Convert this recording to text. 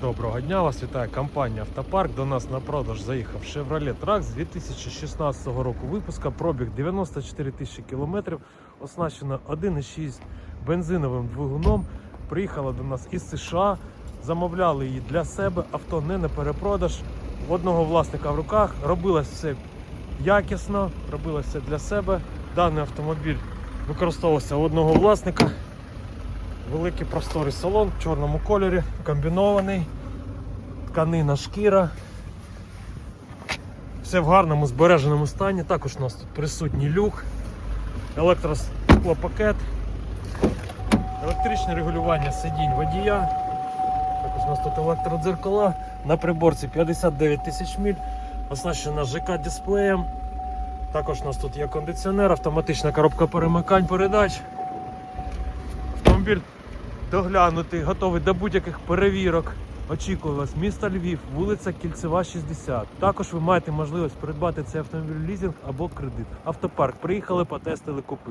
Доброго дня, вас вітає компанія Автопарк. До нас на продаж заїхав Chevrolet Trax з 2016 року випуска. Пробіг 94 тисячі кілометрів, оснащена 1,6 бензиновим двигуном. Приїхала до нас із США. Замовляли її для себе. Авто не на перепродаж. Одного власника в руках. Робилось все якісно, робилось все для себе. Даний автомобіль використовувався одного власника. Великий просторий салон в чорному кольорі, комбінований, тканина шкіра. Все в гарному збереженому стані. Також у нас тут присутній люк, електросклопакет, електричне регулювання сидінь водія. Також у нас тут електродзеркала. На приборці 59 тисяч міль, оснащена ЖК дисплеєм. Також у нас тут є кондиціонер, автоматична коробка перемикань передач. Автомобіль доглянутий, готовий до будь-яких перевірок. Очікую вас, місто Львів, вулиця Кільцева, 60. Також ви маєте можливість придбати цей автомобіль лізинг або кредит. Автопарк приїхали, потестили, купили.